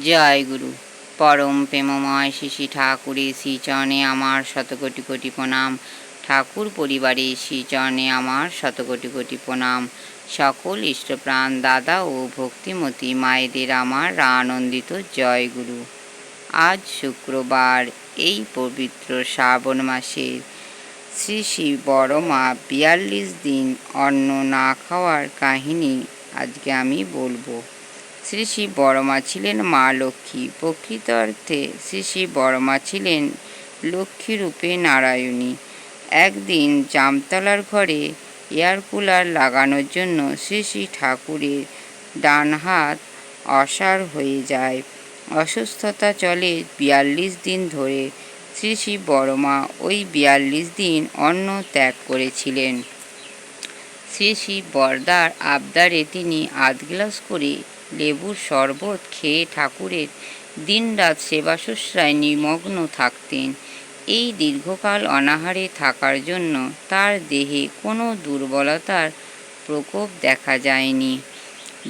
জয় গুরু। পরম প্রেমময় শ্রী ঠাকুরের শ্রীচরণে আমার শতকোটি কোটি প্রণাম। ঠাকুর পরিবারের শ্রীচরণে আমার শতকোটি কোটি প্রণাম। সকল ইষ্টপ্রাণ দাদা ও ভক্তিমতী মায়েদের আমার আনন্দিত জয় গুরু। আজ শুক্রবার এই পবিত্র শ্রাবণ মাসের শ্রী শ্রী বড় মা বিয়াল্লিশ দিন অন্ন না খাওয়ার কাহিনী আজকে আমি বলব। শ্রী শ্রী বড়মা ছিলেন মা লক্ষ্মী। প্রকৃত অর্থে শ্রী শ্রী বড়মা ছিলেন লক্ষ্মী রূপে নারায়ণী। একদিন জামতলার ঘরে এয়ার কুলার লাগানোর জন্য শ্রী শ্রী ঠাকুরের ডান হাত অসার হয়ে যায়। অসুস্থতা চলে বিয়াল্লিশ দিন ধরে শ্রী শ্রী বড়মা ওই বিয়াল্লিশ দিন অন্ন ত্যাগ করেছিলেন। শ্রী শ্রী বরদার আবদারে তিনি আধ গ্লাস করে লেবুর শরবত খেয়ে ঠাকুরের দিনরাত সেবা শুশ্রায় নিমগ্ন থাকতেন। এই দীর্ঘকাল অনাহারে থাকার জন্য তার দেহে কোনো দুর্বলতার প্রকোপ দেখা যায়নি।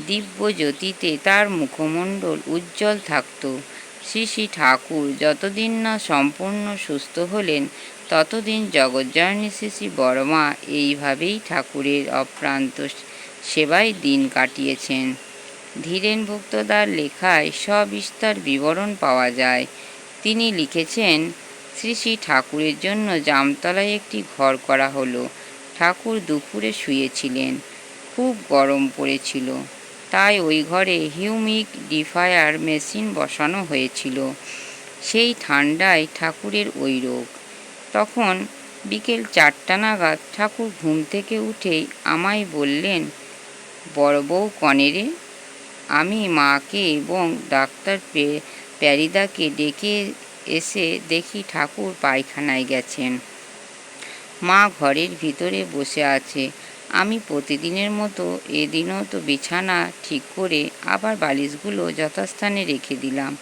দিব্য জ্যোতিতে তার মুখমণ্ডল উজ্জ্বল থাকত। শ্রী শ্রী ঠাকুর যতদিন না সম্পূর্ণ সুস্থ হলেন, ততদিন জগজ্জননী শ্রী শ্রী বড়মা এইভাবেই ঠাকুরের অপ্রান্ত সেবায় দিন কাটিয়েছেন। ধীরেন ভুক্তদার লেখায় সবিস্তার বিবরণ পাওয়া যায়। তিনি লিখেছেন, শ্রী শ্রী ঠাকুরের জন্য জামতলায় একটি ঘর করা হলো। ঠাকুর দুপুরে শুয়েছিলেন। খুব গরম পড়েছিল। তাই ওই ঘরে হিউমিক ডিফায়ার মেশিন বসানো হয়েছিল। সেই ঠান্ডায় ঠাকুরের ওই রোগ। তখন বিকেল চারটা নাগাদ ঠাকুর ঘুম থেকে উঠেই আমায় বললেন, বড় বউ কনেরে আমি মাকে এবং ডাক্তার প্যারিদাকে ডেকে এসে দেখি ঠাকুর পায়খানায় গেছেন। মা ঘরের ভিতরে বসে আছে। আমি প্রতিদিনের মতো এদিনও তো বিছানা ঠিক করে আবার বালিশগুলো যথাস্থানে রেখে দিলাম।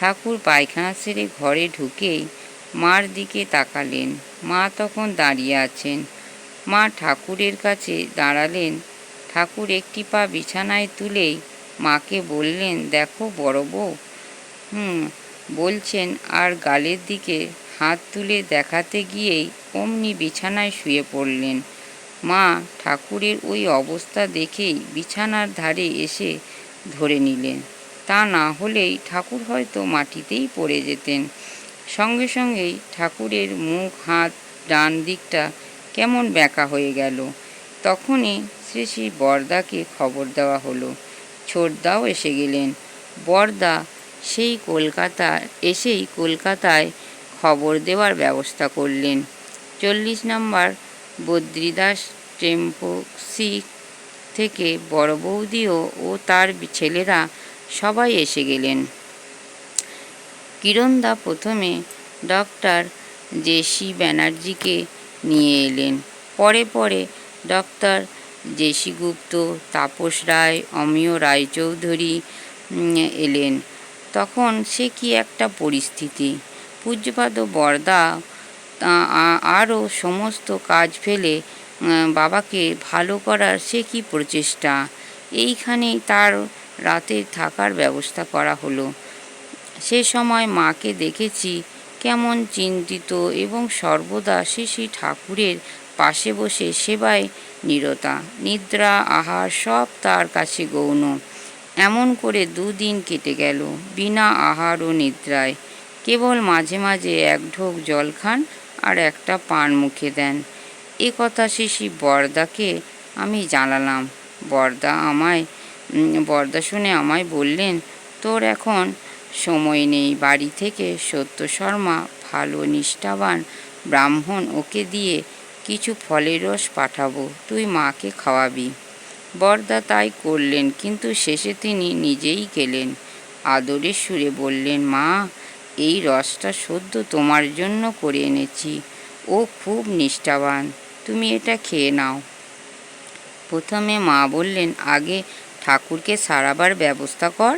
ঠাকুর পায়খানা সেরে ঘরে ঢুকেই মার দিকে তাকালেন। মা তখন দাঁড়িয়ে আছেন। মা ঠাকুরের কাছে দাঁড়ালেন। ঠাকুর একটি পা বিছানায় তুলেই মাকে বললেন, দেখো বড় বউ। হুম, বলছেন, আর গালের দিকে হাত তুলে দেখাতে গিয়েই অমনি বিছানায় শুয়ে পড়লেন। মা ঠাকুরের ওই অবস্থা দেখেই বিছানার ধারে এসে ধরে নিলেন। তা না হলেই ঠাকুর হয়তো মাটিতেই পড়ে যেতেন। সঙ্গে সঙ্গেই ঠাকুরের মুখ, হাত, ডান দিকটা কেমন ব্যাকা হয়ে গেল। তখনই শ্রী শ্রী বরদাকে খবর দেওয়া হলো। ছোটদাও এসে গেলেন। বরদা সেই কলকাতা, এসেই কলকাতায় খবর দেওয়ার ব্যবস্থা করলেন। চল্লিশ নম্বর বদ্রিদাস টেম্পোসি থেকে বড় বৌদিও ও তার ছেলেরা সবাই এসে গেলেন। কিরণদা প্রথমে ডক্টর জেসি ব্যানার্জিকে নিয়ে এলেন। পরে পরে ডক্টর জেসি গুপ্ত তাপস রায়, অমিয় রায়চৌধুরী এলেন। তখন সে কি একটা পরিস্থিতি? পূজ্যপাদ বরদা আরও সমস্ত কাজ ফেলে বাবাকে ভালো করার সে কি প্রচেষ্টা? এইখানেই তার রাতে থাকার ব্যবস্থা করা হলো। সে সময় মাকে দেখেছি কেমন চিন্তিত এবং সর্বদা শ্রী শ্রী ঠাকুরের পাশে বসে সেবায় নিরতা। নিদ্রা, আহার সব তার কাছে গৌণ। এমন করে দুদিন কেটে গেল, বিনা আহার ও নিদ্রায়। কেবল মাঝে মাঝে এক ঢোক জল খান আর একটা পান মুখে দেন। এ কথা শিশি বরদাকে আমি জানালাম। বরদা আমায় বরদা শুনে আমায় বললেন, তোর এখন সময় নেই। বাড়ি থেকে সত্য শর্মা, ভালো নিষ্ঠাবান ব্রাহ্মণ ওকে দিয়ে কিছু ফলের রস পাঠাবো, তুই মাকে খাওয়াবি। বরদা তাই করলেন, কিন্তু শেষে তিনি নিজেই গেলেন। আদরের সুরে বললেন, মা, এই রসটা সদ্য তোমার জন্য করে এনেছি। ও খুব নিষ্ঠাবান, তুমি এটা খেয়ে নাও। প্রথমে মা বললেন, আগে ঠাকুরকে সারাবার ব্যবস্থা কর।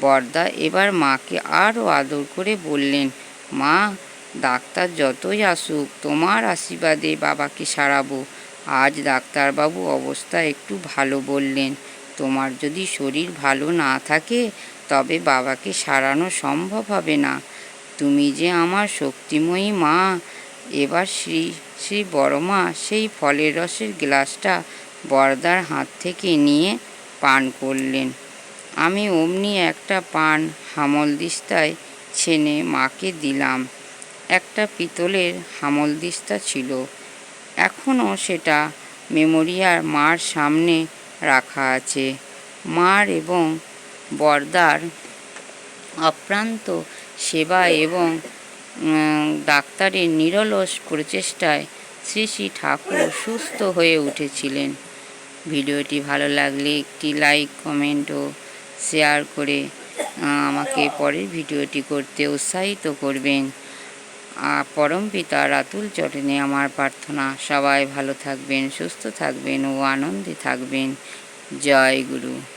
বরদা এবার মাকে আরও আদর করে বললেন, মা ডাক্তার যতই আসুক, তোমার আশীর্বাদে বাবাকে সারাবো। আজ ডাক্তারবাবু অবস্থা একটু ভালো বললেন। তোমার যদি শরীর ভালো না থাকে, তবে বাবাকে সারানো সম্ভব হবে না। তুমি যে আমার শক্তিময়ী মা, এবার শ্রী শ্রী বড়মা সেই ফলের রসের গ্লাসটা বর্দার হাত থেকে নিয়ে পান করলেন। আমি অমনি একটা পান হামলদিস্তায় ছেনে মাকে দিলাম। একটা পিতলের হামলদিস্তা ছিল। এখনও সেটা মেমোরিয়ার মার সামনে রাখা আছে। মার এবং বরদার অপ্রান্ত সেবা এবং ডাক্তারের নিরলস প্রচেষ্টায় শ্রী শ্রী ঠাকুর সুস্থ হয়ে উঠেছিলেন। ভিডিওটি ভালো লাগলে একটি লাইক, কমেন্ট ও শেয়ার করে আমাকে পরের ভিডিওটি করতে উৎসাহিত করবেন। পরম পিতা রাতুল চরণে আমার প্রার্থনা। সবাই ভালো থাকবেন, সুস্থ থাকবেন ও আনন্দে থাকবেন। জয় গুরু।